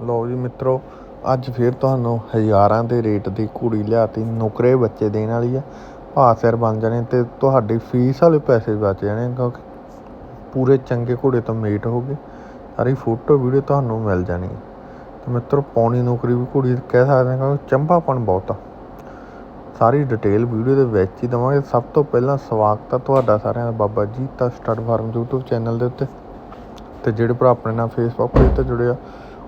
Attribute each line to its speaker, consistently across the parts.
Speaker 1: ਲਓ ਜੀ ਮਿੱਤਰੋ, ਅੱਜ ਫੇਰ ਤੁਹਾਨੂੰ ਹਜ਼ਾਰਾਂ ਦੇ ਰੇਟ ਦੀ ਕੁੜੀ ਲਿਆਤੀ, ਨੁਕਰੇ ਬੱਚੇ ਦੇਣ ਵਾਲੀ ਆ। ਭਾਅ ਸਿਰ ਬਣ ਜਾਣੇ ਤੇ ਤੁਹਾਡੀ ਫੀਸ ਵਾਲੇ ਪੈਸੇ ਬਚ ਜਾਣੇ ਕਿਉਂਕਿ ਪੂਰੇ ਚੰਗੇ ਘੋੜੇ ਤੋਂ ਮੇਟ ਹੋ ਗਏ। ਸਾਰੀ ਫੋਟੋ ਵੀਡੀਓ ਤੁਹਾਨੂੰ ਮਿਲ ਜਾਣੀ ਹੈ ਤੇ ਮਿੱਤਰੋ, ਪੌਣੀ ਨੌਕਰੀ ਵੀ ਘੋੜੀ ਕਹਿ ਸਕਦੇ ਹਾਂ ਕਿਉਂਕਿ ਚੰਬਾਪਣ ਬਹੁਤ ਆ। ਸਾਰੀ ਡਿਟੇਲ ਵੀਡੀਓ ਦੇ ਵਿੱਚ ਹੀ ਦਵਾਂਗੇ। ਸਭ ਤੋਂ ਪਹਿਲਾਂ ਸਵਾਗਤ ਆ ਤੁਹਾਡਾ ਸਾਰਿਆਂ ਦਾ ਬਾਬਾ ਜੀ, ਤਾਂ ਸਟੱਡ ਫਾਰਮ YouTube ਚੈਨਲ ਦੇ ਉੱਤੇ। ਤੇ ਜਿਹੜੇ ਭਰਾ ਆਪਣੇ ਨਾਲ ਫੇਸਬੁੱਕ ਪੇਜ ਤੇ ਜੁੜੇ ਆ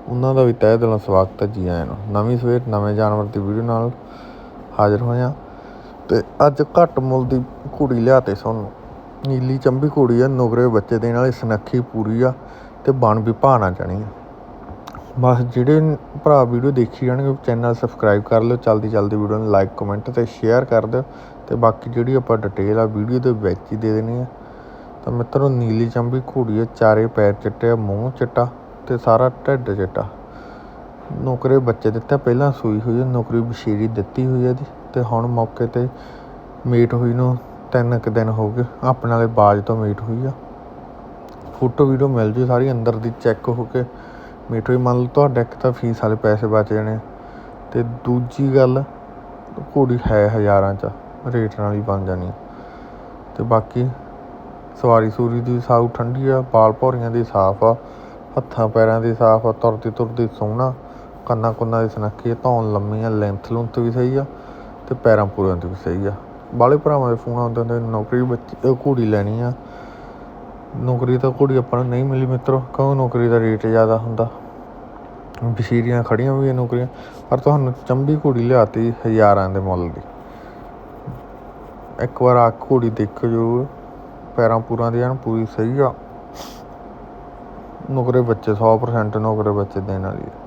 Speaker 1: ਉਹਨਾਂ ਦਾ ਵੀ ਤਹਿ ਦਿਲੋਂ ਸਵਾਗਤ ਹੈ ਜੀ ਆਇਆਂ ਨੂੰ। ਨਵੀਂ ਸਵੇਰ, ਨਵੇਂ ਜਾਨਵਰ ਦੀ ਵੀਡੀਓ ਨਾਲ ਹਾਜ਼ਰ ਹੋਇਆ ਤੇ ਅੱਜ ਘੱਟ ਮੁੱਲ ਦੀ ਕੁੜੀ ਲਿਆਤੇ ਸਾਨੂੰ। ਨੀਲੀ ਚੰਬੀ ਘੋੜੀ ਆ, ਨੁਗਰੇ ਬੱਚੇ ਦੇਣ ਵਾਲੀ ਸੁਨੱਖੀ ਪੂਰੀ ਆ ਤੇ ਬਣ ਵੀ ਭਾਣਾ ਜਾਣੀ ਆ। ਬਸ ਜਿਹੜੇ ਭਰਾ ਵੀਡੀਓ ਦੇਖੀ ਜਾਣਗੇ, ਚੈਨਲ ਸਬਸਕ੍ਰਾਈਬ ਕਰ ਲਿਓ, ਚਲਦੀ ਚਲਦੀ ਵੀਡੀਓ ਨੂੰ ਲਾਈਕ ਕਮੈਂਟ ਤੇ ਸ਼ੇਅਰ ਕਰ ਦਿਓ ਤੇ ਬਾਕੀ ਜਿਹੜੀ ਆਪਾਂ ਡਿਟੇਲ ਆ ਵੀਡੀਓ ਦੇ ਵਿੱਚ ਹੀ ਦੇ ਦੇਣੀ ਆ। ਤਾਂ ਮਿੱਤਰੋ, ਨੀਲੀ ਚੰਬੀ ਘੋੜੀ ਆ, ਚਾਰੇ ਪੈਰ ਚਿੱਟੇ ਆ, ਮੂੰਹ ਚਿੱਟਾ। ਤੇ ਸਾਰਾ ਢਿੱਡ ਚਿੱਟਾ। ਨੌਕਰੇ ਬੱਚੇ ਦਿੱਤਾ ਪਹਿਲਾਂ ਸੂਈ ਹੋਈ ਆ, ਨੌਕਰੀ ਬਸ਼ੀਰੀ ਦਿੱਤੀ ਹੋਈ ਹੈ ਦੀ ਤੇ ਹੁਣ ਮੌਕੇ ਤੇ ਮੀਟ ਹੋਈ ਨੂੰ ਤਿੰਨ ਕੁ ਦਿਨ ਹੋ ਗਏ, ਆਪਣੇ ਵਾਲੇ ਬਾਜ ਤੋਂ ਮੀਟ ਹੋਈ ਆ। ਫੋਟੋ ਵੀਡੀਓ ਮਿਲ ਜੂ ਸਾਰੀ, ਅੰਦਰ ਦੀ ਚੈੱਕ ਹੋ ਕੇ ਮੀਟ ਹੋਈ। ਮੰਨ ਲਓ ਤੁਹਾਡਾ ਇੱਕ ਤਾਂ ਫੀਸ ਵਾਲੇ ਪੈਸੇ ਬਚ ਜਾਣੇ ਤੇ ਦੂਜੀ ਗੱਲ, ਘੋੜੀ ਹੈ ਹਜ਼ਾਰਾਂ ਚ, ਰੇਟ ਨਾਲ ਹੀ ਬਣ ਜਾਣੀ ਤੇ ਬਾਕੀ ਸਵਾਰੀ ਸੂਰੀ ਦੀ ਸਾਊ ਠੰਡੀ ਆ ਬਾਲ ਭੌਰੀਆਂ ਦੀ ਸਾਫ਼ ਆ ਹੱਥਾਂ ਪੈਰਾਂ ਦੀ ਸਾਫ਼ ਆ ਤੁਰਦੀ ਤੁਰਦੀ ਸੋਹਣਾ, ਕੰਨਾਂ ਕੁੰਨਾਂ ਦੀ ਸੁਨੱਖੀ ਆ, ਧੌਣ ਲੰਮੀ ਆ ਲੈਂਥ ਲੁੰਥ ਵੀ ਸਹੀ ਆ ਤੇ ਪੈਰਾਂ ਪੂਰਿਆਂ ਦੀ ਵੀ ਸਹੀ ਆ। ਬਾਲੇ ਭਰਾਵਾਂ ਦੇ ਫੋਨ ਆਉਂਦੇ ਹੁੰਦੇ ਨੌਕਰੀ ਬੱਚੀ ਘੋੜੀ ਲੈਣੀ ਆ। ਨੌਕਰੀ ਤਾਂ ਘੋੜੀ ਆਪਾਂ ਨੂੰ ਨਹੀਂ ਮਿਲੀ ਮਿੱਤਰੋ, ਕਿਉਂ ਨੌਕਰੀ ਦਾ ਰੇਟ ਜ਼ਿਆਦਾ ਹੁੰਦਾ? ਬਸ਼ੀਰੀਆਂ ਖੜੀਆਂ ਵੀ ਆ ਨੌਕਰੀਆਂ, ਪਰ ਤੁਹਾਨੂੰ ਚੰਬੀ ਘੋੜੀ ਲਿਆਤੀ ਹਜ਼ਾਰਾਂ ਦੇ ਮੁੱਲ ਦੀ। ਇੱਕ ਵਾਰ ਆ ਘੋੜੀ ਦੇਖੋ ਜ਼ਰੂਰ, ਪੈਰਾਂ ਪੂਰਾਂ ਦੀ ਐਨ ਪੂਰੀ ਸਹੀ ਆ। ਨੌਕਰੇ ਬੱਚੇ 100% ਨੌਕਰੇ ਬੱਚੇ ਦੇਣ ਵਾਲੀ ਹੈ।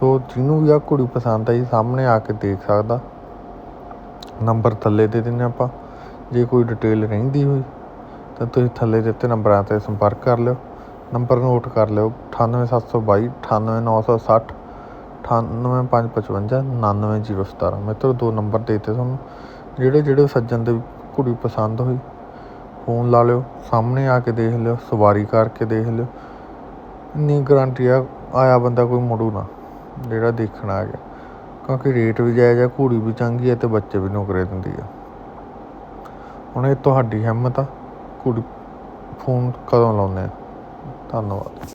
Speaker 1: ਸੋ ਜਿਹਨੂੰ ਵੀ ਆ ਕੁੜੀ ਪਸੰਦ ਆਈ, ਸਾਹਮਣੇ ਆ ਕੇ ਦੇਖ ਸਕਦਾ। ਨੰਬਰ ਥੱਲੇ ਦੇ ਦਿੰਨੇ ਆਪਾਂ। ਜੇ ਕੋਈ ਡਿਟੇਲ ਰਹਿੰਦੀ ਹੋਈ, ਤਾਂ ਤੁਸੀਂ ਥੱਲੇ ਦਿੱਤੇ ਨੰਬਰਾਂ ਤੇ ਸੰਪਰਕ ਕਰ ਲਿਓ। ਨੰਬਰ ਨੋਟ ਕਰ ਲਿਓ। 98722 98960 98555 99017 ਮੈਂ ਤੋਂ ਦੋ ਨੰਬਰ ਦੇ ਦਿੱਤੇ ਤੁਹਾਨੂੰ। ਜਿਹੜੇ ਜਿਹੜੇ ਸੱਜਣ ਦੇ ਕੁੜੀ ਪਸੰਦ ਹੋਈ ਫੋਨ ਲਾ ਲਿਓ, ਸਾਹਮਣੇ ਆ ਕੇ ਦੇਖ ਲਿਓ, ਸਵਾਰੀ ਕਰਕੇ ਦੇਖ ਲਿਓ। ਇੰਨੀ ਗਰੰਟੀ ਆ, ਆਇਆ ਬੰਦਾ ਕੋਈ ਮੁੜੂ ਨਾ, ਜਿਹੜਾ ਦੇਖਣ ਆ ਗਿਆ। ਕਿਉਂਕਿ ਰੇਟ ਵੀ ਜਾਇਜ਼ ਆ, ਘੋੜੀ ਵੀ ਚੰਗੀ ਆ ਅਤੇ ਬੱਚੇ ਵੀ ਨੌਕਰੇ ਦਿੰਦੀ ਆ। ਹੁਣ ਇਹ ਤੁਹਾਡੀ ਹਿੰਮਤ ਆ ਕੁੜੀ ਫੋਨ ਕਦੋਂ ਲਾਉਂਦੇ ਆ? ਧੰਨਵਾਦ।